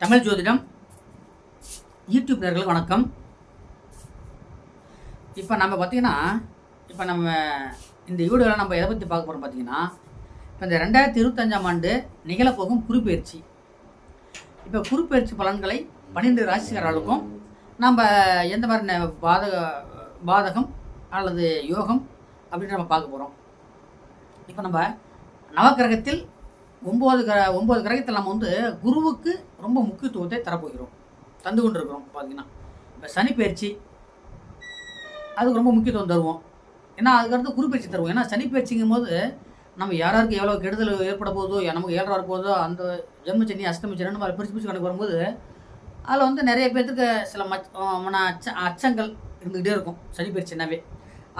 தமிழ் ஜோதிடம் யூடியூப் நேர்களுக்கு வணக்கம். இப்போ நம்ம பார்த்தீங்கன்னா இப்போ நம்ம இந்த வீடியோவில் நம்ம எதை பற்றி பார்க்க போகிறோம் பார்த்தீங்கன்னா இப்போ இந்த ரெண்டாயிரத்தி இருபத்தஞ்சாம் ஆண்டு நிகழப்போகும் குறிப்பெயர்ச்சி. இப்போ குறிப்பெயர்ச்சி பலன்களை பன்னிரெண்டு ராசிக்காரர்களுக்கும் நம்ம எந்த மாதிரி ந- பாதக பாதகம் அல்லது யோகம் அப்படின்னு நம்ம பார்க்க போகிறோம் இப்போ நம்ம நவக்கிரகத்தில் ஒம்பது கிர ஒம்பது கிரகத்தில் நம்ம வந்து குருவுக்கு ரொம்ப முக்கியத்துவத்தை தரப்போகிறோம். தந்து கொண்டிருக்கிறோம் பார்த்தீங்கன்னா இப்போ சனி பயிற்சி அதுக்கு ரொம்ப முக்கியத்துவம் தருவோம். ஏன்னா அதுக்கடுத்து குரு பயிற்சி தருவோம். ஏன்னா சனி பயிற்சிங்கும் போது நம்ம யாராருக்கு எவ்வளோ கெடுதல் ஏற்பட போதோ நமக்கு ஏழரை வர போதோ அந்த ஜென்ம சனி அஷ்டமி சனி மாதிரி பிரிச்சு பிரித்து கணக்கு வரும்போது அதில் வந்து நிறைய பேர்த்துக்கு சில மச் மன அச்ச அச்சங்கள் இருந்துக்கிட்டே இருக்கும். சனி பயிற்சினாவே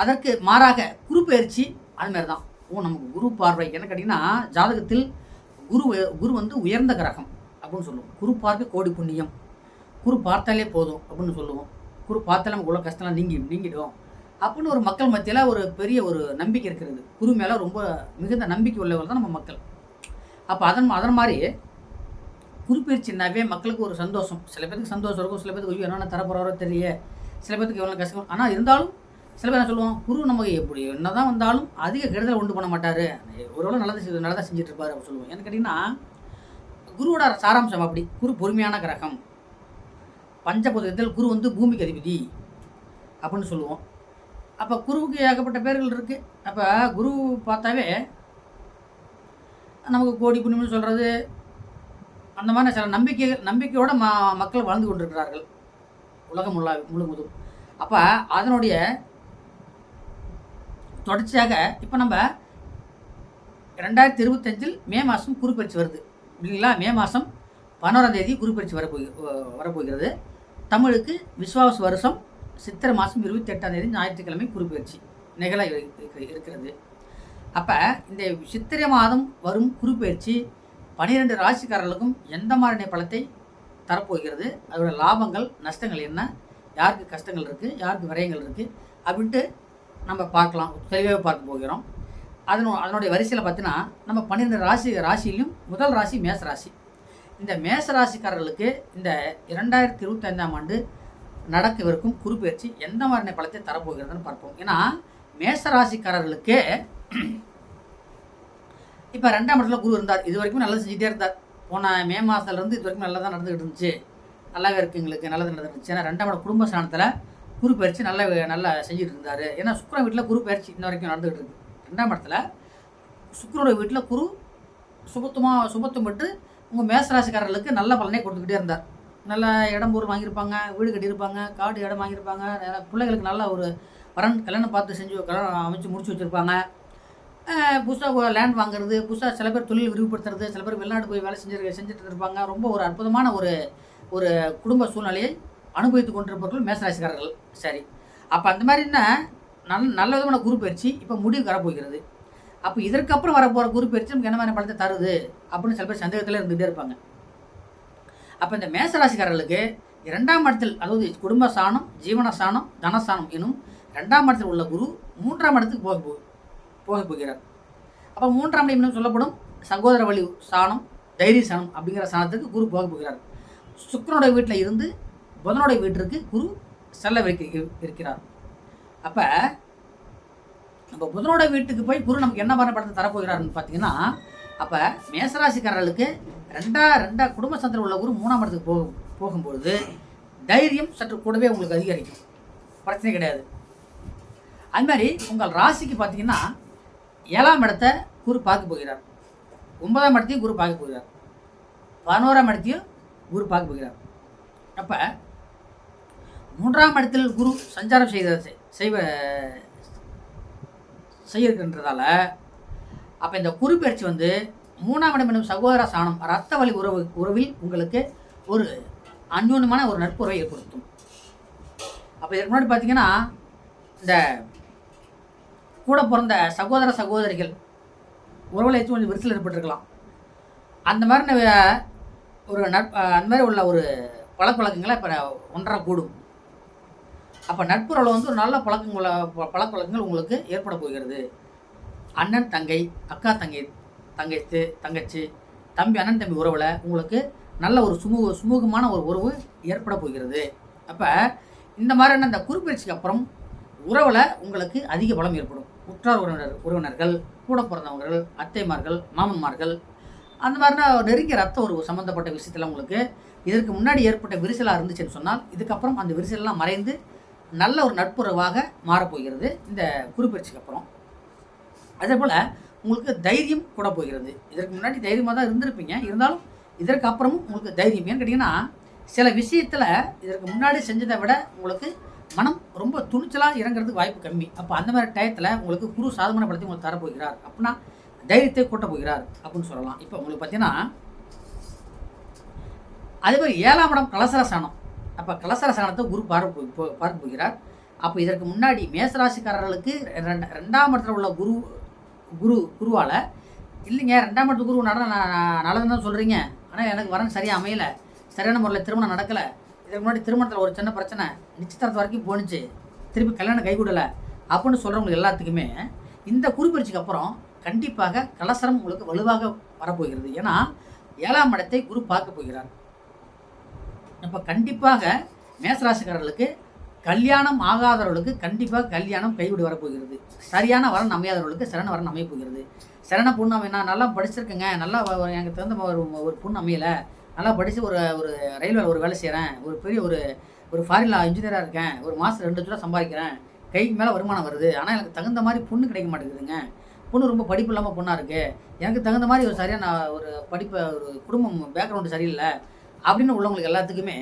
அதற்கு மாறாக குரு பயிற்சி அதுமாரி தான். ஓ நமக்கு குரு பார்வை. என்ன கேட்டிங்கன்னா ஜாதகத்தில் குரு குரு வந்து உயர்ந்த கிரகம் அப்படின்னு சொல்லுவோம். குரு பார்க்க கோடி புண்ணியம். குரு பார்த்தாலே போதும் அப்படின்னு சொல்லுவோம். குரு பார்த்தாலே நமக்கு உள்ள கஷ்டம்லாம் நீங்கி நீங்கிடும் அப்படின்னு ஒரு மக்கள் மத்தியில் ஒரு பெரிய ஒரு நம்பிக்கை இருக்கிறது. குரு மேலே ரொம்ப மிகுந்த நம்பிக்கை உள்ளவர்கள் தான் நம்ம மக்கள். அப்போ அதன் அதன் மாதிரி குறிப்பெயர்ச்சின்னாவே மக்களுக்கு ஒரு சந்தோஷம். சில பேருக்கு சந்தோஷம் இருக்கும் சில பேருக்கு ஐயோ என்னென்ன தரப்போகிறாரோ தெரியல. சில பேருக்கு எவ்வளோ கஷ்டம் ஆனால் இருந்தாலும் சில பேர் என்ன சொல்லுவோம் குரு நமக்கு எப்படி என்ன தான் வந்தாலும் அதிக கெடுதல் உண்டு பண்ண மாட்டார். ஓரளவு நல்லது செய்~ நல்லதாக செஞ்சுட்டு இருப்பார் அப்படின்னு சொல்லுவோம் ஏன்னு கேட்டிங்கன்னா குருவோட சாராம்சம் அப்படி. குரு பொறுமையான கிரகம். பஞ்சபோதத்தில் குரு வந்து பூமிக்கு அதிபதி அப்படின்னு சொல்லுவோம். அப்போ குருவுக்கு ஏகப்பட்ட பேர்கள் இருக்குது அப்போ குரு பார்த்தாவே நமக்கு கோடி புண்ணியம்னு சொல்கிறது அந்த மாதிரி சில நம்பிக்கை நம்பிக்கையோட ம மக்கள் வாழ்ந்து கொண்டிருக்கிறார்கள். உலகம் முழு முழுவதும். அப்போ அதனுடைய தொடர்ச்சியாக இப்போ நம்ம ரெண்டாயிரத்தி இருபத்தஞ்சில் மே மாதம் குறிப்பரிச்சு வருது. இல்லைங்களா? மே மாதம் பதினோராம் தேதி குறிப்பரிச்சு வரப்போகி வரப்போகிறது. தமிழுக்கு விஸ்வாச வருஷம் சித்திரை மாதம் இருபத்தி எட்டாம் தேதி ஞாயிற்றுக்கிழமை குருப்பெயர்ச்சி நிகழ இருக்கிறது. அப்போ இந்த சித்திரை மாதம் வரும் குறிப்பயிற்சி பனிரெண்டு ராசிக்காரர்களுக்கும் எந்த மாதிரியான பலத்தை தரப்போகிறது? அதோட லாபங்கள் நஷ்டங்கள் என்ன? யாருக்கு கஷ்டங்கள் இருக்குது யாருக்கு விரயங்கள் இருக்குது அப்படின்ட்டு நம்ம பார்க்கலாம். தெளிவாக பார்க்க போகிறோம். அதனு அதனுடைய வரிசையில் பார்த்தீங்கன்னா நம்ம பன்னிரெண்டு ராசி ராசியிலும் முதல் ராசி மேச ராசி. இந்த மேச ராசிக்காரர்களுக்கு இந்த இரண்டாயிரத்தி இருபத்தைந்தாம் ஆண்டு நடக்கவிருக்கும் குறிப்பெயர்ச்சி எந்த மாதிரியான பலத்தை தரப்போகிறதுன்னு பார்ப்போம். ஏன்னா மேச ராசிக்காரர்களுக்கு இப்போ ரெண்டாம் இடத்துல குரு இருந்தார். இது வரைக்கும் நல்லது செஞ்சுட்டே இருந்தார். போன மே மாதத்துலேருந்து இது வரைக்கும் நல்லா தான் நடந்துகிட்டு இருந்துச்சு. நல்லாவே இருக்குது எங்களுக்கு. நல்லது நடந்துருந்துச்சு ஏன்னா ரெண்டாம் இடம் குடும்ப ஸ்தானத்தில் குரு பயிற்சி நல்லா நல்லா செஞ்சுட்டு இருந்தார் ஏன்னா சுக்கரன் வீட்டில் குரு பயிற்சி இன்ன வரைக்கும் நடந்துகிட்டு இருக்கு ரெண்டாம் இடத்துல சுக்கரோட வீட்டில் குரு சுபத்துமாக சுபத்தும் பட்டு உங்கள் மேசராசிக்காரர்களுக்கு நல்ல பலனை கொடுத்துக்கிட்டே இருந்தார். நல்ல இடம் பொருள் வாங்கியிருப்பாங்க வீடு கட்டியிருப்பாங்க காடு இடம் வாங்கியிருப்பாங்க பிள்ளைகளுக்கு நல்ல ஒரு வரன் கல்யாணம் பார்த்து செஞ்சு கல்யாணம் அமைச்சு முடிச்சு வச்சுருப்பாங்க. புதுசாக லேண்ட் வாங்குறது புதுசாக சில பேர் தொழில் விரிவுபடுத்துறது சில பேர் வெளிநாடு போய் வேலை செஞ்சு செஞ்சுட்டு இருப்பாங்க ரொம்ப ஒரு அற்புதமான ஒரு ஒரு குடும்ப சூழ்நிலையை அனுபவித்து கொண்டிருப்பவர்கள் மேசராசிக்காரர்கள். சரி. அப்போ அந்த மாதிரி என்ன? நல்ல நல்ல விதமான குரு பயிற்சி இப்போ முடிவு வரப்போகிறது. அப்போ இதற்கப்புறம் வரப்போகிற குரு பயிற்சி நமக்கு என்ன மாதிரி பலத்தை தருது? அப்படின்னு சில பேர் சந்தேகத்தில் இருந்துகிட்டே இருப்பாங்க. அப்போ இந்த மேசராசிக்காரர்களுக்கு இரண்டாம் இடத்தில் அதாவது குடும்ப சாணம் ஜீவன சாணம் தனசானம் எனும் ரெண்டாம் இடத்தில் உள்ள குரு மூன்றாம் இடத்துக்கு போக போ போக போகிறார். அப்போ மூன்றாம் இடம் சொல்லப்படும். சகோதர வழி சாணம் தைரிய சாணம் அப்படிங்கிற சாணத்துக்கு குரு போக போகிறார். சுக்கிரனுடைய வீட்டில் இருந்து புதனுடைய வீட்டிற்கு குரு செல்லவிருக்க இருக்கிறார். அப்போ நம்ம புதனோட வீட்டுக்கு போய் குரு நமக்கு என்ன பண்ண படத்தை தரப்போகிறாருன்னு பார்த்தீங்கன்னா அப்போ மேசராசிக்காரர்களுக்கு ரெண்டா ரெண்டா குடும்ப சந்திரம் உள்ள குரு மூணாம் இடத்துக்கு போகும் போகும்பொழுது தைரியம் சற்று கூடவே உங்களுக்கு அதிகரிக்கும். பிரச்சனை கிடையாது. அது மாதிரி உங்கள் ராசிக்கு பார்த்தீங்கன்னா ஏழாம் இடத்த குரு பார்க்க போகிறார். ஒன்பதாம் இடத்தையும் குரு பார்க்க போகிறார். பதினோராம் இடத்தையும் குரு பார்க்க போகிறார். அப்போ மூன்றாம் இடத்தில் குரு சஞ்சாரம் செய்த செய்வ செய்யிருக்கின்றதால அப்போ இந்த குரு பயிற்சி வந்து மூணாம் இடம் என்னும் சகோதர சாணம் ரத்த வழி உறவு உறவில் உங்களுக்கு ஒரு அந்யோன்யமான ஒரு நட்புறவை ஏற்படுத்தும். அப்போ இதுக்கு முன்னாடி பார்த்தீங்கன்னா இந்த கூட பிறந்த சகோதர சகோதரிகள் உறவில் ஏதாச்சும் கொஞ்சம் விரிசல் ஏற்பட்டிருக்கலாம். அந்த மாதிரி ஒரு நட் அந்த மாதிரி உள்ள ஒரு பழக்க வழக்கங்களை இப்போ ஒன்றாக கூடும். அப்போ நட்புறவில் வந்து ஒரு நல்ல பழக்கங்களை பழக்கவழக்கங்கள் உங்களுக்கு ஏற்பட போகிறது. அண்ணன் தங்கை அக்கா தங்கை தங்கைத்து தங்கச்சி தம்பி அண்ணன் தம்பி உறவில் உங்களுக்கு நல்ல ஒரு சுமூக சுமூகமான ஒரு உறவு ஏற்பட போகிறது. அப்போ இந்த மாதிரியான இந்த குறுப்பெயர்ச்சிக்கு அப்புறம் உறவில் உங்களுக்கு அதிக பலம் ஏற்படும். உற்றார் உறவினர் உறவினர்கள் கூட பிறந்தவர்கள் அத்தைமார்கள் மாமன்மார்கள் அந்த மாதிரினா நெருங்கிய ரத்த உறவு சம்மந்தப்பட்ட விஷயத்தில் உங்களுக்கு இதற்கு முன்னாடி ஏற்பட்ட விரிசலாக இருந்துச்சுன்னு சொன்னால் இதுக்கப்புறம் அந்த விரிசலெல்லாம் மறைந்து நல்ல ஒரு நட்புறவாக மாறப்போகிறது. இந்த குறுப்பெயர்ச்சிக்கு அப்புறம். அதே போல் உங்களுக்கு தைரியம் கூட போகிறது. இதற்கு முன்னாடி தைரியமாக தான் இருந்திருப்பீங்க. இருந்தாலும் இதற்கு அப்புறமும் உங்களுக்கு தைரியம். ஏன்னு கேட்டிங்கன்னா சில விஷயத்தில் இதற்கு முன்னாடி செஞ்சதை விட உங்களுக்கு மனம் ரொம்ப துணிச்சலாக இறங்குறதுக்கு வாய்ப்பு கம்மி. அப்போ அந்த மாதிரி டயத்தில் உங்களுக்கு குரு சாதகமானப்படுத்தி உங்களுக்கு தரப்போகிறார். அப்படின்னா தைரியத்தை கூட்ட போகிறார் அப்படின்னு சொல்லலாம். இப்போ உங்களுக்கு பார்த்தீங்கன்னா அதே மாதிரி ஏழாம் இடம் கலசர சாணம் அப்போ கலசர சாணத்தை குரு பார்க்க போ- பார்க்க போகிறார். அப்போ இதற்கு முன்னாடி மேசராசிக்காரர்களுக்கு ரெண்டு ரெண்டாம் இடத்துல உள்ள குரு குரு குருவால் இல்லைங்க ரெண்டாம் இடத்து குரு நட நல்லதுன்னு தான் சொல்கிறீங்க ஆனால் எனக்கு வரன் சரியாக அமையலை. சரியான முறையில் திருமணம் நடக்கலை. இதுக்கு முன்னாடி திருமணத்தில் ஒரு சின்ன பிரச்சனை. நிச்சயத்தரத்து வரைக்கும் போணுச்சு. திருப்பி கல்யாணம் கைகூடலை அப்படின்னு சொல்கிறவங்களுக்கு எல்லாத்துக்குமே இந்த குறிப்பறிச்சிக்கு அப்புறம் கண்டிப்பாக கலசரம் உங்களுக்கு வலுவாக வரப்போகிறது. ஏன்னா ஏழாம் இடத்தை குரு பார்க்க போகிறார். அப்போ கண்டிப்பாக மேசராசிக்காரர்களுக்கு கல்யாணம் ஆகாதவர்களுக்கு கண்டிப்பாக கல்யாணம் கைவிடு வரப்போகிறது. சரியான வரன் அமையாதவர்களுக்கு சரண வரன் அமைய போகிறது. சரண பொண்ணு அமை நான் நல்லா படிச்சிருக்கேங்க. நல்லா எனக்கு தகுந்த ஒரு ஒரு பொண்ணு அமையலை. நல்லா படித்து ஒரு ஒரு ரயில்வேல ஒரு வேலை செய்கிறேன் ஒரு பெரிய ஒரு ஒரு ஃபாரினில் இன்ஜினியராக இருக்கேன். ஒரு மாதம் ரெண்டு லட்ச ரூபா சம்பாதிக்கிறேன். கைக்கு மேலே வருமானம் வருது. ஆனால் எனக்கு தகுந்த மாதிரி பொண்ணு கிடைக்க மாட்டேங்குதுங்க. பொண்ணு ரொம்ப படிப்பு இல்லாமல் பொண்ணாக இருக்குது எனக்கு தகுந்த மாதிரி ஒரு சரியான ஒரு படிப்பு ஒரு குடும்பம் பேக்ரவுண்டு சரியில்லை. அப்படின்னு உள்ளவங்களுக்கு எல்லாத்துக்குமே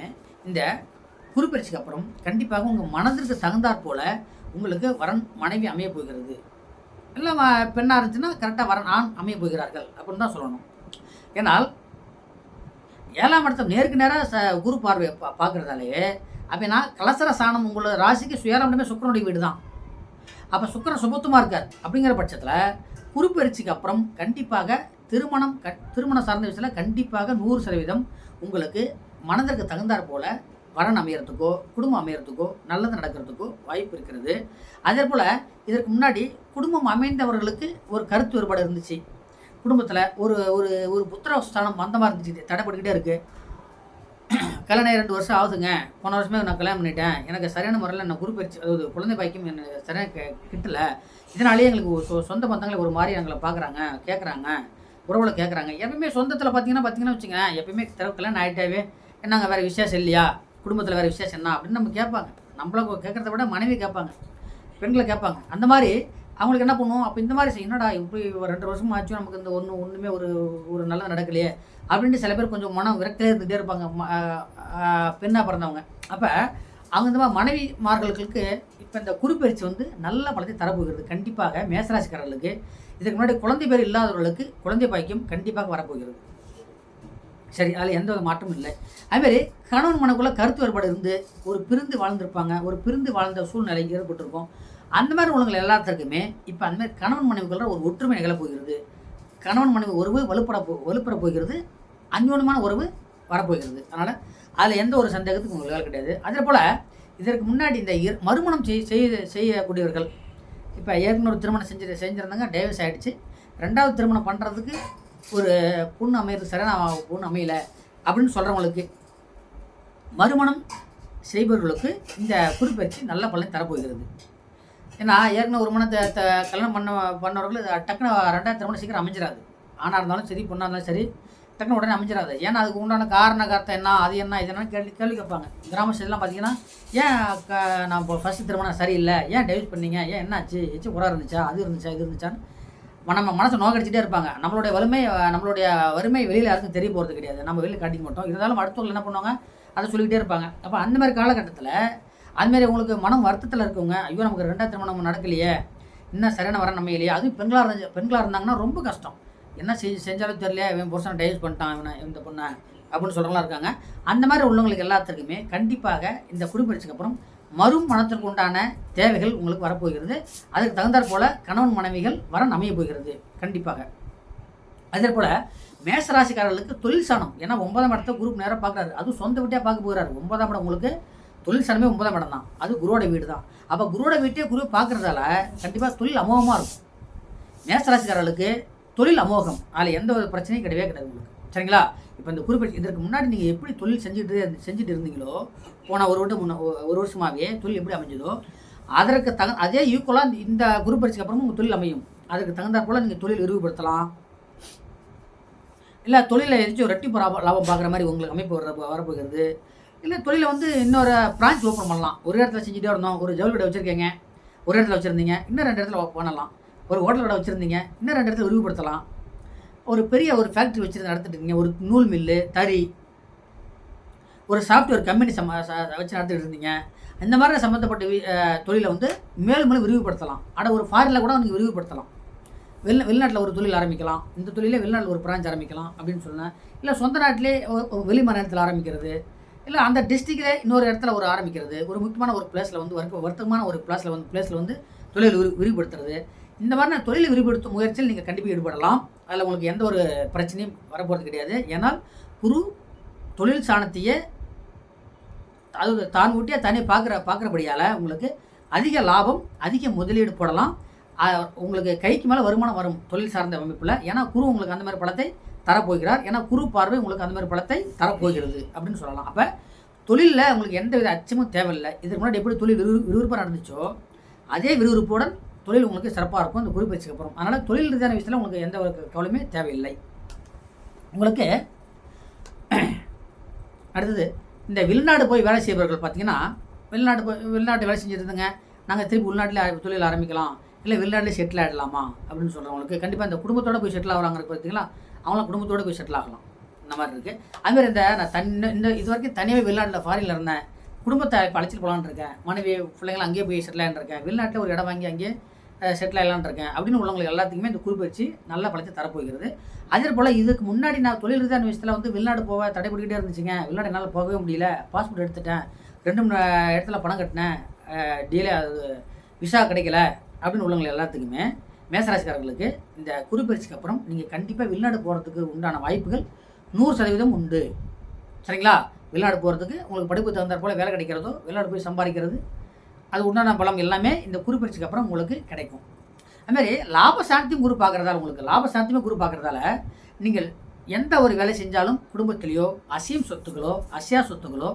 இந்த குறுப்பெயர்ச்சிக்கு அப்புறம் கண்டிப்பாக உங்கள் மனதிற்கு தகுந்தாற் போல உங்களுக்கு வரன் மனைவி அமைய போகிறது. இல்லை பெண்ணாக இருந்துச்சுன்னா கரெக்டாக வரன் ஆண் அமைய போகிறார்கள் அப்படின்னு தான் சொல்லணும். ஏன்னால் ஏழாம் இடத்தம் நேருக்கு நேராக ச குரு பார்வை பா பார்க்குறதாலே அப்படின்னா கலசர சாணம் உங்களோட ராசிக்கு சுயராமடமே சுக்கரனுடைய வீடு தான். அப்போ சுக்கரன் சுபத்துமாக இருக்கார் அப்படிங்கிற பட்சத்தில் குறுப்பெயர்ச்சிக்கு அப்புறம் கண்டிப்பாக திருமணம் க திருமணம் சார்ந்த விஷயத்தில் கண்டிப்பாக நூறு சதவீதம் உங்களுக்கு மனதிற்கு தகுந்தாற் போல வரன் அமையறதுக்கோ குடும்பம் அமையறதுக்கோ நல்லது நடக்கிறதுக்கோ வாய்ப்பு இருக்கிறது. அதே போல் இதற்கு முன்னாடி குடும்பம் அமைந்தவர்களுக்கு ஒரு கருத்து வேறுபாடு இருந்துச்சு. குடும்பத்தில் ஒரு ஒரு ஒரு புத்திரஸ்தானம் மந்தமாக இருந்துச்சு. தடைப்பட்டுக்கிட்டே இருக்குது கல்யாணம் ரெண்டு வருஷம் ஆகுதுங்க. போன வருஷமே நான் கல்யாணம் பண்ணிட்டேன். எனக்கு சரியான முறையில் நான் குருப்பெரிச்சு அதாவது குழந்தை பாய்க்கும் எனக்கு சரியாக கிட்டலை கிட்டல. இதனாலேயே எங்களுக்கு ஒரு சொ- சொந்த பந்தங்களை ஒரு மாதிரி எங்களை பார்க்குறாங்க கேட்குறாங்க உறவுல கேட்குறாங்க எப்பயுமே சொந்தத்தில் பார்த்தீங்கன்னா பார்த்தீங்கன்னா வச்சுங்க எப்பயுமே திற கல்யாணம் ஆகிட்டாவே என்னங்க வேறு விசேஷம் இல்லையா? குடும்பத்தில் வேறு விசேஷம் என்ன அப்படின்னு நம்ம கேட்பாங்க. நம்மள கேட்குறத விட மனைவி கேட்பாங்க பெண்களை கேட்பாங்க. அந்த மாதிரி அவங்களுக்கு என்ன பண்ணுவோம்? அப்போ இந்த மாதிரி என்னடா இப்படி ஒரு ரெண்டு வருஷம் ஆச்சும் நமக்கு இந்த ஒன்று ஒன்றுமே ஒரு ஒரு நல்லது நடக்கலையே அப்படின்ட்டு சில பேர் கொஞ்சம் மனம் விரக்திலே இருந்துகிட்டே இருப்பாங்க. பெண்ணாக பிறந்தவங்க. அப்போ அவங்க இந்த மாதிரி மனைவிமார்களுக்கு இப்போ இந்த குறுப்பெயர்ச்சி வந்து நல்ல பலத்தை தரப்போகிறது. கண்டிப்பாக மேசராசிக்காரர்களுக்கு இதுக்கு முன்னாடி குழந்தை பேர் இல்லாதவர்களுக்கு குழந்தை பாக்கியம் கண்டிப்பாக வரப்போகிறது. சரி அதில் எந்த ஒரு மாற்றமும் இல்லை. அதுமாரி கணவன் மனக்குள்ள கருத்து வேறுபாடு இருந்து ஒரு பிரிந்து வாழ்ந்திருப்பாங்க ஒரு பிரிந்து வாழ்ந்த சூழ்நிலை ஏற்பட்டிருக்கும். அந்த மாதிரி உலகங்கள் எல்லாத்துக்குமே இப்போ அந்த மாதிரி கணவன் மனைவிக்குள்ள ஒரு ஒற்றுமை நிகழப் போகிறது கணவன் மனைவி உறவு வலுப்பட போ வலுப்பட போகிறது அந்யோன்யமான உறவு வரப்போகிறது. அதனால் அதில் எந்த ஒரு சந்தேகத்துக்கும் உங்களுக்கு கிடையாது. அதே போல் இதற்கு முன்னாடி இந்த மறுமணம் செய் செய்ய செய்யக்கூடியவர்கள் இப்போ ஏற்கனவே ஒரு திருமணம் செஞ்சு செஞ்சுருந்தாங்க டைவர்ஸ் ஆகிடுச்சு ரெண்டாவது திருமணம் பண்ணுறதுக்கு ஒரு பொண்ணு அமையிறது சரியான பொண்ணு அமையல அப்படின்னு சொல்கிறவங்களுக்கு மறுமணம் செய்பவர்களுக்கு இந்த குறிப்பயிற்சி நல்ல பலன் தரப்போகிறது. ஏன்னா ஏற்கனவே ஒரு மணத்தை த கல்யாணம் பண்ண பண்ணவர்கள் டக்குனு ரெண்டாவது திருமணம் சீக்கிரம் அமைஞ்சிடாது ஆணாக இருந்தாலும் சரி பொண்ணாக இருந்தாலும் சரி டக்குனு உடனே அமைஞ்சிடாது. ஏன்னா அதுக்கு உண்டான காரண கார்த்தம் என்ன அது என்ன இது என்ன கேள்வி கேள்வி கேட்பாங்க. கிராம சைட்லாம் பார்த்தீங்கன்னா ஏன் க நான் இப்போ ஃபஸ்ட்டு திருமணம் சரியில்லை? ஏன் டைவர்ஸ் பண்ணீங்க? ஏன் என்னாச்சு? எச்சு உரம் இருந்துச்சா? அது இருந்துச்சா? இது இருந்துச்சான்னு நம்ம மனசை நோக்கடிச்சிட்டே இருப்பாங்க. நம்மளுடைய வலிமை நம்மளுடைய வறுமை வெளியில் யாருக்கும் தெரிய போகிறது கிடையாது. நம்ம வெளியில் காட்டிக்க மாட்டோம். இருந்தாலும் அடுத்தவங்க என்ன பண்ணுவாங்க? அதை சொல்லிக்கிட்டே இருப்பாங்க. அப்போ அந்த மாதிரி காலகட்டத்தில் அதுமாரி உங்களுக்கு மனம் வருத்தத்தில் இருக்கவங்க ஐயோ நமக்கு ரெண்டாவது திருமணம் நடக்கலையே இன்னும் சரியான வர நம்ம இல்லையா அதுவும் பெண்களாக இருந்து பெண்களாக இருந்தாங்கன்னா ரொம்ப கஷ்டம். என்ன செஞ்சு செஞ்சாலும் தெரியலையா? இவன் புருஷன் டைவர்ஸ் பண்ணிட்டான் இவனை இந்த பொண்ணை அப்படின்னு சொல்கிறலாம் இருக்காங்க. அந்த மாதிரி உள்ளவங்களுக்கு எல்லாத்துக்குமே கண்டிப்பாக இந்த குறிப்பிடிச்சதுக்கு அப்புறம் மறும் மனத்திற்கு உண்டான தேவைகள் உங்களுக்கு வரப்போகிறது. அதுக்கு தகுந்தாற் போல் கணவன் மனைவிகள் வர அமைய போகிறது கண்டிப்பாக. அதே போல் மேசராசிக்காரர்களுக்கு தொழில் சாணம் ஏன்னா ஒன்பதாம் இடத்த குரூப் நேராக பார்க்குறாரு அதுவும் சொந்த வீட்டே பார்க்க போகிறாரு ஒன்பதாம் இடம் உங்களுக்கு தொழில் சாணமே ஒன்பதாம் இடம் தான். அது குருவோட வீடு தான். அப்போ குருவோட வீட்டே குரு பார்க்குறதால கண்டிப்பாக தொழில் அமோகமாக இருக்கும். மேசராசிக்காரர்களுக்கு தொழில் அமோகம். அதில் எந்த ஒரு பிரச்சனையும் கிடையவே கிடையாது உங்களுக்கு. சரிங்களா? இப்போ இந்த குறிப்பிட்ட இதற்கு முன்னாடி நீங்கள் எப்படி தொழில் செஞ்சுட்டு செஞ்சுட்டு இருந்தீங்களோ போன ஒரு வருடம் முன்ன ஒரு வருஷமாகவே தொழில் எப்படி அமைஞ்சதோ அதற்கு தக அதே ஈக்குவலாக இந்த குரு அப்புறமும் உங்கள் தொழில் அமையும். அதுக்கு தகுந்தா போல் நீங்கள் தொழில் விரிவுபடுத்தலாம். இல்லை தொழிலில் எதாச்சும் ரெட்டிப்பு லாபம் லாபம் பார்க்குற மாதிரி உங்களுக்கு அமைப்பு வர வரப்போகிறது. இல்லை தொழிலை வந்து இன்னொரு பிரான்ச் ஓப்பன் பண்ணலாம். ஒரு இடத்துல செஞ்சுட்டே இருந்தோம் ஒரு ஜவுளி கடை வச்சுருக்கீங்க. ஒரு இடத்துல வச்சுருந்தீங்க. இன்னும் ரெண்டு இடத்துல பண்ணலாம். ஒரு ஹோட்டலோட வச்சுருந்தீங்க இன்னும் ரெண்டு இடத்துல விரிவுபடுத்தலாம். ஒரு பெரிய ஒரு ஃபேக்ட்ரி வச்சுருந்து நடத்திட்டு இருக்கீங்க ஒரு நூல் மில்லு தறி ஒரு சாஃப்ட்வேர் கம்பெனி சம வச்சு நடத்திட்டு இருந்தீங்க. இந்த மாதிரி சம்மந்தப்பட்ட தொழிலை வந்து மேலும் மேலும் விரிவுபடுத்தலாம். ஆனால் ஒரு ஃபாரினில் கூட நீங்கள் விரிவுபடுத்தலாம். வெளி வெளிநாட்டில் ஒரு தொழில் ஆரம்பிக்கலாம். இந்த தொழிலே வெளிநாட்டில் ஒரு பிரான்ச் ஆரம்பிக்கலாம் அப்படின்னு சொன்னேன். இல்லை சொந்த நாட்டிலே ஒரு வெளி மாநிலத்தில் ஆரம்பிக்கிறது. இல்லை அந்த டிஸ்ட்ரிக்ட்லே இன்னொரு இடத்துல ஒரு ஆரம்பிக்கிறது. ஒரு முக்கியமான ஒரு பிளேஸில் வந்து வர்க்க வர்த்தகமான ஒரு பிளேஸில் வந்து பிளேஸில் வந்து தொழில் விரி விரிவுபடுத்துறது. இந்த மாதிரி நான் தொழிலை விரிவுபடுத்தும் முயற்சியில் நீங்கள் கண்டிப்பாக ஈடுபடலாம். அதில் உங்களுக்கு எந்த ஒரு பிரச்சனையும் வரப்போகிறது கிடையாது. ஏன்னால் குரு தொழில் சாணத்தையே அது தான் ஊட்டியாக தனியாக பார்க்குற பார்க்குறபடியால் உங்களுக்கு அதிக லாபம் அதிக முதலீடு போடலாம். உங்களுக்கு கைக்கு மேலே வருமானம் வரும் தொழில் சார்ந்த அமைப்பில். ஏன்னா குரு உங்களுக்கு அந்த மாதிரி பலத்தை தரப்போகிறார். ஏன்னா குரு பார்வை உங்களுக்கு அந்த மாதிரி பலத்தை தரப்போகிறது அப்படின்னு சொல்லலாம். அப்போ தொழிலில் உங்களுக்கு எந்த வித அச்சமும் தேவையில்லை. இதுக்கு முன்னாடி எப்படி தொழில் விறு விறுவிறுப்பாக நடந்துச்சோ அதே விறுவிறுப்புடன் தொழில் உங்களுக்கு சிறப்பாக இருக்கும் அந்த குரு அப்புறம் அதனால் தொழில் ரீதியான விஷயத்தில் உங்களுக்கு எந்த ஒரு கவலையுமே தேவையில்லை. உங்களுக்கு அடுத்தது இந்த வெளிநாடு போய் வேலை செய்பவர்கள் பார்த்தீங்கன்னா வெளிநாடு போய் வெளிநாட்டு வேலை செஞ்சுருந்துங்க நாங்கள் திருப்பி உள்நாட்டில் தொழில் ஆரம்பிக்கலாம். இல்லை வெளிநாட்டிலே செட்டில் ஆகிடலாமா அப்படின்னு சொல்கிறவங்களுக்கு கண்டிப்பாக இந்த குடும்பத்தோட போய் செட்டில் ஆகுறாங்க பார்த்தீங்களா அவங்களாம் குடும்பத்தோட போய் செட்டில் ஆகலாம். இந்த மாதிரி இருக்குது அதுமாதிரி இந்த நான் தன் இந்த இது வரைக்கும் தனியாகவே வெளிநாட்டில் ஃபாரினில் இருந்தேன். குடும்பத்தை இப்போ அழைச்சிட்டு போகலான்னு இருக்கேன். மனைவி பிள்ளைங்களை அங்கேயே போய் செட்டில் ஆகிட்டு இருக்கேன். வெளிநாட்டில் ஒரு இடம் வாங்கி அங்கேயே செட்டில் ஆகலான் இருக்கேன். அப்படின்னு உள்ளவங்களுக்கு எல்லாத்துக்குமே இந்த குறிப்பு நல்ல பழத்தை தரப்போகிறது. அதே போல் இதுக்கு முன்னாடி நான் தொழில் ரீதியான விஷயத்தில் வந்து வெளிநாடு போக தடை பிடிக்கிட்டே இருந்துச்சுங்க. வெளிநாடு என்னால் போகவே முடியல. பாஸ்போர்ட் எடுத்துட்டேன். ரெண்டு மூணு இடத்துல பணம் கட்டினேன். டீலே அது விசா கிடைக்கல. அப்படின்னு உள்ளவங்களை எல்லாத்துக்குமே மேசராசிக்காரர்களுக்கு இந்த குறிப்பரிசிக்கு அப்புறம் நீங்கள் கண்டிப்பாக வெளிநாடு போகிறதுக்கு உண்டான வாய்ப்புகள் நூறு சதவீதம் உண்டு. சரிங்களா? வெளிநாடு போகிறதுக்கு உங்களுக்கு படிப்பு தகுந்தாற் போல் வேலை கிடைக்கிறதோ வெளிநாடு போய் சம்பாதிக்கிறது அது உண்டான பலம் எல்லாமே இந்த குறிப்பரிசிக்கு அப்புறம் உங்களுக்கு கிடைக்கும். அதுமாரி லாப சாந்தியும் குரு பார்க்குறதால உங்களுக்கு லாப சாந்தியுமே குரு பார்க்குறதால நீங்கள் எந்த ஒரு வேலை செஞ்சாலும் குடும்பத்திலேயோ அசையும் சொத்துக்களோ அசையா சொத்துக்களோ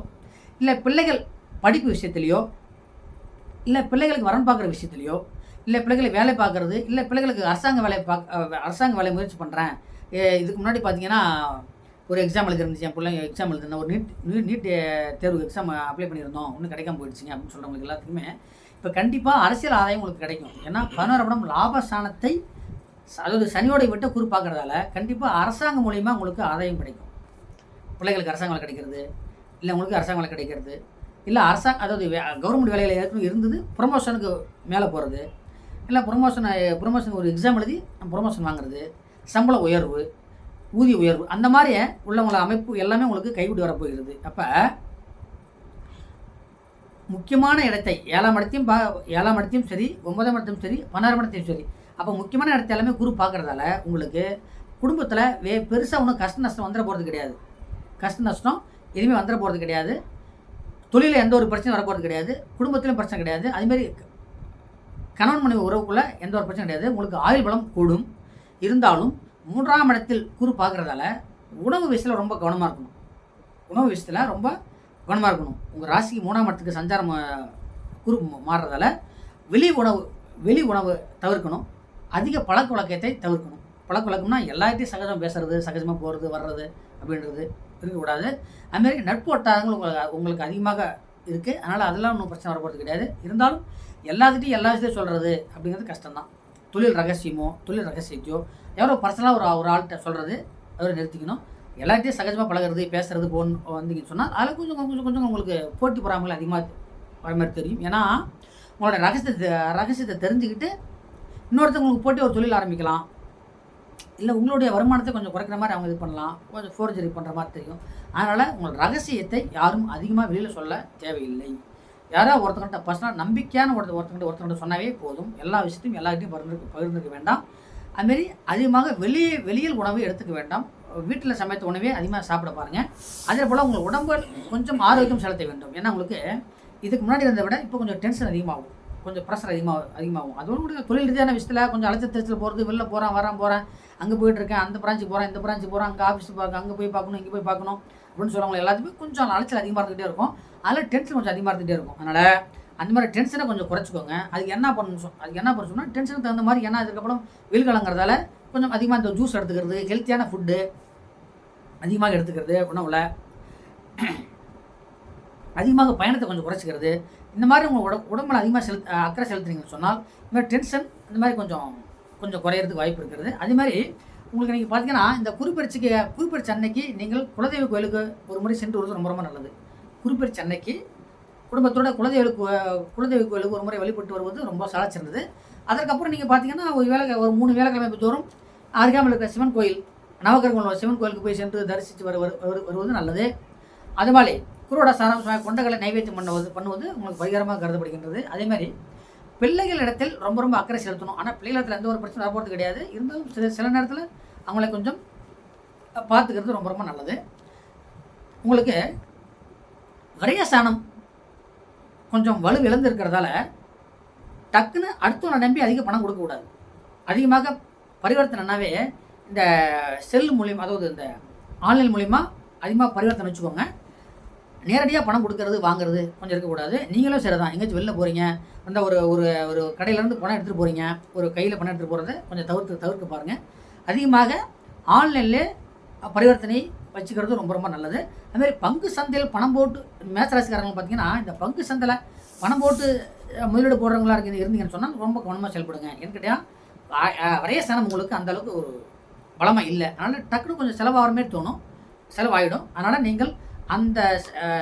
இல்லை பிள்ளைகள் படிப்பு விஷயத்துலையோ இல்லை பிள்ளைகளுக்கு வரன் பார்க்குற விஷயத்துலையோ இல்லை பிள்ளைகளுக்கு வேலை பார்க்குறது இல்லை பிள்ளைகளுக்கு அரசாங்க வேலை பார்க்க அரசாங்க வேலை முயற்சி பண்ணுறேன் இதுக்கு முன்னாடி பார்த்தீங்கன்னா ஒரு எக்ஸாம் எழுதிருந்துச்சு என் பிள்ளைங்க எக்ஸாம் எழுதுனா ஒரு நீட் நீட் நீட் தேர்வு எக்ஸாம் அப்ளை பண்ணியிருந்தோம். இன்னும் கிடைக்காம போயிடுச்சுங்க அப்படின்னு சொல்கிறவங்களுக்கு எல்லாத்துக்குமே. இப்போ கண்டிப்பாக அரசியல் ஆதாயம் உங்களுக்கு கிடைக்கும். ஏன்னா பதினோரு படம் லாபஸ்தானத்தை அதாவது சனியோடைய விட்டு குறு கண்டிப்பாக அரசாங்கம் மூலிமா உங்களுக்கு ஆதாயம் கிடைக்கும். பிள்ளைகளுக்கு அரசாங்கம் கிடைக்கிறது இல்லை உங்களுக்கு அரசாங்கம் கிடைக்கிறது இல்லை அரசாங்க அதாவது கவர்மெண்ட் வேலையில் ஏற்கனவே இருந்தது ப்ரொமோஷனுக்கு மேலே போகிறது இல்லை ப்ரொமோஷன் ப்ரொமோஷன் ஒரு எக்ஸாம் எழுதி ப்ரொமோஷன் வாங்குறது சம்பள உயர்வு ஊதிய உயர்வு. அந்த மாதிரி உள்ளவங்கள அமைப்பு எல்லாமே உங்களுக்கு கைவிட்டு வரப்போகிறது அப்போ முக்கியமான இடத்தை ஏழாம் இடத்தையும் பா ஏழாம் இடத்தையும் சரி ஒன்பதாம் இடத்தையும் சரி பன்னெண்டாம் இடத்தையும் சரி அப்போ முக்கியமான இடத்த எல்லாமே குரு பார்க்குறதால உங்களுக்கு குடும்பத்தில் வே பெருசாக ஒன்றும் கஷ்ட நஷ்டம் வந்துட போகிறது கிடையாது. கஷ்ட நஷ்டம் எதுவுமே வந்துட போகிறது கிடையாது. தொழிலில் எந்த ஒரு பிரச்சனையும் வரப்போகிறது கிடையாது. குடும்பத்திலும் பிரச்சனை கிடையாது. அதுமாரி கணவன் மனைவி உறவுக்குள்ளே எந்த ஒரு பிரச்சனை கிடையாது. உங்களுக்கு ஆயுள் பலம் கூடும். இருந்தாலும் மூன்றாம் இடத்தில் குரு பார்க்குறதால உணவு விஷயத்தில் ரொம்ப கவனமாக இருக்கணும். உணவு விஷயத்தில் ரொம்ப கவனமாக இருக்கணும். உங்கள் ராசிக்கு மூணாம் இடத்துக்கு சஞ்சாரம் குறு குரு மா- மாறுறதால வெளி உணவு வெளி உணவு தவிர்க்கணும். அதிக பழக்க வழக்கத்தை தவிர்க்கணும். பழக்க வழக்கம்னா எல்லாத்தையும் சகஜமாக பேசுறது சகஜமாக போகிறது வர்றது அப்படின்றது இருக்கக்கூடாது. அதுமாரி நட்பு வட்டாரங்கள் உங்களுக்கு உங்களுக்கு அதிகமாக இருக்குது அதனால் அதெல்லாம் ஒன்றும் பிரச்சனை வரப்போகிறது கிடையாது. இருந்தாலும் எல்லாத்துட்டையும் எல்லா விஷயத்தையும் சொல்கிறது அப்படிங்கிறது கஷ்டம்தான். தொழில் ரகசியமோ தொழில் ரகசியத்தையோ யாரோ பர்சனலாக ஒரு ஒரு ஆள்கிட்ட சொல்கிறது அவரை நிறுத்திக்கணும். எல்லாத்தையும் சகஜமாக பழகுறது பேசுகிறது போன் வந்தீங்கன்னு சொன்னால் அதில் கொஞ்சம் கொஞ்சம் கொஞ்சம் உங்களுக்கு போட்டி பொறாமல் அதிகமாக வர மாதிரி தெரியும். ஏன்னா உங்களோட ரகசியத்தை ரகசியத்தை தெரிஞ்சுக்கிட்டு இன்னொருத்தவங்களுக்கு போட்டி ஒரு தொழில் ஆரம்பிக்கலாம். இல்லை உங்களுடைய வருமானத்தை கொஞ்சம் குறைக்கிற மாதிரி அவங்க இது பண்ணலாம். கொஞ்சம் ஃபோர்ஜரி பண்ணுற மாதிரி தெரியும். அதனால் உங்களோட ரகசியத்தை யாரும் அதிகமாக வெளியில் சொல்ல தேவையில்லை. யாராவது ஒருத்தங்கிட்ட பர்சனலாக நம்பிக்கையான ஒருத்த ஒருத்தங்கிட்ட ஒருத்தங்கிட்ட சொன்னாவே போதும். எல்லா விஷயத்தையும் எல்லாத்தையும் பகிர்ந்து பகிர்ந்துக்க வேண்டாம். அதுமாரி அதிகமாக வெளியே வெளியில் உணவு எடுத்துக்க வேண்டாம். வீட்டில் சமைத்த உணவே அதிகமாக சாப்பிட பாருங்கள் அதே போல் உங்கள் உடம்பு கொஞ்சம் ஆரோக்கியம் செலுத்த வேண்டும். ஏன்னா உங்களுக்கு இதுக்கு முன்னாடி இருந்ததை விட இப்போ கொஞ்சம் டென்ஷன் அதிகமாகும். கொஞ்சம் ப்ரெஷர் அதிகமாக அதிகமாகும். அதோட கூட தொழில் ரீதியான விஷயத்தில் கொஞ்சம் அலைச்சல் போகிறது வெளில போகிறேன் வரேன் போகிறேன் அங்கே போயிட்டு இருக்கேன் அந்த பிரான்ச்சு போகிறேன் இந்த பிரான்ச்சு போகிறேன் அங்கே ஆஃபீஸ் பார்க்க அங்கே போய் பார்க்கணும் இங்கே போய் பார்க்கணும். அப்படின்னு சொல்லுவாங்க எல்லாத்துக்குமே கொஞ்சம் அலைச்சல் அதிகமாக இருந்துகிட்டே இருக்கும். அதில் டென்ஷன் கொஞ்சம் அதிகமாக இருந்துகிட்டே இருக்கும். அதனால் அந்த மாதிரி டென்ஷனை கொஞ்சம் குறைச்சிக்கோங்க. அதுக்கு என்ன பண்ணணும் சொ- அதுக்கு என்ன பண்ண சொன்னால் டென்ஷனுக்கு தகுந்த மாதிரி ஏன்னா அதுக்கப்புறம் வெயில் காலங்கிறதால கொஞ்சம் அதிகமாக இந்த ஜூஸ் எடுத்துக்கிறது ஹெல்த்தியான ஃபுட்டு அதிகமாக எடுத்துக்கிறது உணவில். அதிகமாக பயணத்தை கொஞ்சம் குறைச்சிக்கிறது. இந்த மாதிரி உங்கள் உட உடம்புல அதிகமாக செலுத் அக்கறை செலுத்துறீங்கன்னு சொன்னால் இந்த மாதிரி டென்ஷன் இந்த மாதிரி கொஞ்சம் கொஞ்சம் குறையிறதுக்கு வாய்ப்பு இருக்கிறது. அதே மாதிரி உங்களுக்கு நீங்கள் பார்த்தீங்கன்னா இந்த குறிப்பரிச்சிக்கு குறிப்பரிச்சி அன்னைக்கு நீங்கள் குலதெய்வ கோயிலுக்கு ஒரு முறை சென்று வருவது ரொம்ப ரொம்ப நல்லது. குறிப்பரிச்சி அன்னைக்கு குடும்பத்தோட குலதெய்வ குலதெய்வ கோயிலுக்கு ஒரு முறை வழிபட்டு வருவது ரொம்ப சால சிறந்தது அதற்கப்புறம் நீங்கள் பார்த்தீங்கன்னா ஒரு வேலை ஒரு மூணு வேலைக்கிழமை தோறும் அருகாமல் இருக்கிற சிவன் கோயில் நவகிரகம் சிவன் கோயிலுக்கு போய் சென்று தரிசித்து வரு வரு- வருவது நல்லது. அது மாதிரி குருவோட சாரம் சுவாமி கொண்டகளை நைவேத்தியம் பண்ணுவது பண்ணுவது உங்களுக்கு பரிகாரமாக கருதப்படுகின்றது. அதே மாதிரி பிள்ளைகள் இடத்தில் ரொம்ப ரொம்ப அக்கறை செலுத்தணும். ஆனால் பிள்ளைகள் இடத்துல எந்த ஒரு பிரச்சனை வரப்போகிறது கிடையாது. இருந்தாலும் சில சில நேரத்தில் அவங்கள கொஞ்சம் பார்த்துக்கிறது ரொம்ப ரொம்ப நல்லது. உங்களுக்கு விரயசானம் கொஞ்சம் வலு இழந்திருக்கிறதால டக்குன்னு அடுத்தவனை நம்பி அதிக பணம் கொடுக்கக்கூடாது அதிகமாக பரிவர்த்தனைனாவே இந்த செல் மூலியமாக அதாவது இந்த ஆன்லைன் மூலிமா அதிகமாக பரிவர்த்தனை வச்சுக்கோங்க. நேரடியாக பணம் கொடுக்கறது வாங்குறது கொஞ்சம் இருக்கக்கூடாது. நீங்களும் சரி தான் எங்கேயாச்சும் வெளில போகிறீங்க அந்த ஒரு ஒரு ஒரு கடையிலேருந்து பணம் எடுத்துகிட்டு போகிறீங்க ஒரு கையில் பணம் எடுத்துகிட்டு போகிறத கொஞ்சம் தவிர்த்து தவிர்க்க பாருங்கள் அதிகமாக ஆன்லைன்லேயே பரிவர்த்தனை வச்சுக்கிறது ரொம்ப ரொம்ப நல்லது. அதுமாதிரி பங்கு சந்தையில் பணம் போட்டு மேசராசிக்காரங்க பார்த்தீங்கன்னா இந்த பங்கு சந்தையில் பணம் போட்டு முதலீடு போடுறவங்களா இருக்கு இருந்தீங்கன்னு சொன்னால் ரொம்ப கவனமாக செயல்படுங்க. என்கிட்டயா வரைய சனம் உங்களுக்கு அந்தளவுக்கு ஒரு பலமாக இல்லை. அதனால் டக்குனு கொஞ்சம் செலவாகிற மாதிரி தோணும். செலவாயிடும். அதனால் நீங்கள் அந்த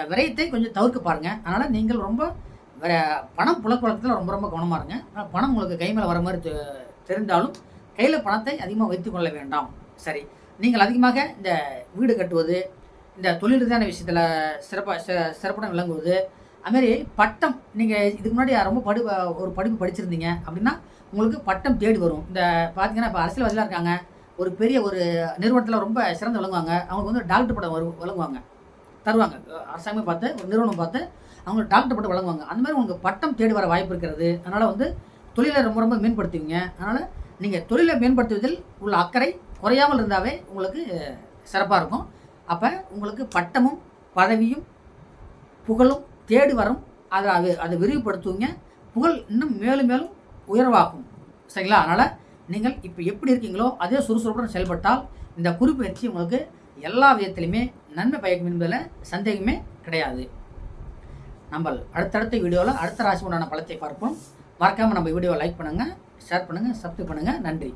விரயத்தை கொஞ்சம் தவிர்க்க பாருங்கள் அதனால் நீங்கள் ரொம்ப வேறு பணம் புழக்கத்தில் ரொம்ப ரொம்ப கவனமாக இருங்க. பணம் உங்களுக்கு கை மேலே வர மாதிரி தெ- தெரிந்தாலும் கையில் பணத்தை அதிகமாக வைத்துக் கொள்ள வேண்டாம். சரி. நீங்கள் அதிகமாக இந்த வீடு கட்டுவது இந்த தொழில் ரீதியான விஷயத்தில் சிறப்பாக சிறப்புடன் விளங்குவது அதுமாரி பட்டம் நீங்கள் இதுக்கு முன்னாடி ரொம்ப படி ஒரு படிப்பு படிச்சிருந்தீங்க அப்படின்னா உங்களுக்கு பட்டம் தேடி வரும். இந்த பார்த்தீங்கன்னா இப்போ அரசியல்வாதிலாம் இருக்காங்க. ஒரு பெரிய ஒரு நிறுவனத்தில் ரொம்ப சிறந்து விளங்குவாங்க. அவங்களுக்கு வந்து டாக்டர் படம் வரு வழங்குவாங்க. தருவாங்க. அரசாங்கமே பார்த்து ஒரு நிறுவனம் பார்த்து அவங்க டாக்டர் பட்டம் வழங்குவாங்க. அந்த மாதிரி உங்களுக்கு பட்டம் தேடி வர வாய்ப்பு இருக்கிறது. அதனால் வந்து தொழிலை ரொம்ப ரொம்ப மேம்படுத்துவீங்க. அதனால் நீங்கள் தொழிலை மேம்படுத்துவதில் உள்ள அக்கறை குறையாமல் இருந்தாவே உங்களுக்கு சிறப்பாக இருக்கும். அப்போ உங்களுக்கு பட்டமும் பதவியும் புகழும் தேடி வரும். அதை அது அதை விரிவுபடுத்துவீங்க. புகழ் இன்னும் மேலும் மேலும் உயர்வாகும். சரிங்களா? அதனால் நீங்கள் இப்போ எப்படி இருக்கீங்களோ அதே சுறுசுறுப்புடன் செயல்பட்டால் இந்த குறிப்பயிற்சி உங்களுக்கு எல்லா விதத்துலையுமே நன்மை பயக்கும் என்பதில் சந்தேகமே கிடையாது. நம்ம அடுத்தடுத்த வீடியோவில் அடுத்த ராசி உண்டான பலத்தை பார்ப்போம். மறக்காமல் நம்ம வீடியோவை லைக் பண்ணுங்கள் ஷேர் பண்ணுங்கள் சப்ஸ்கிரைப் பண்ணுங்கள் நன்றி.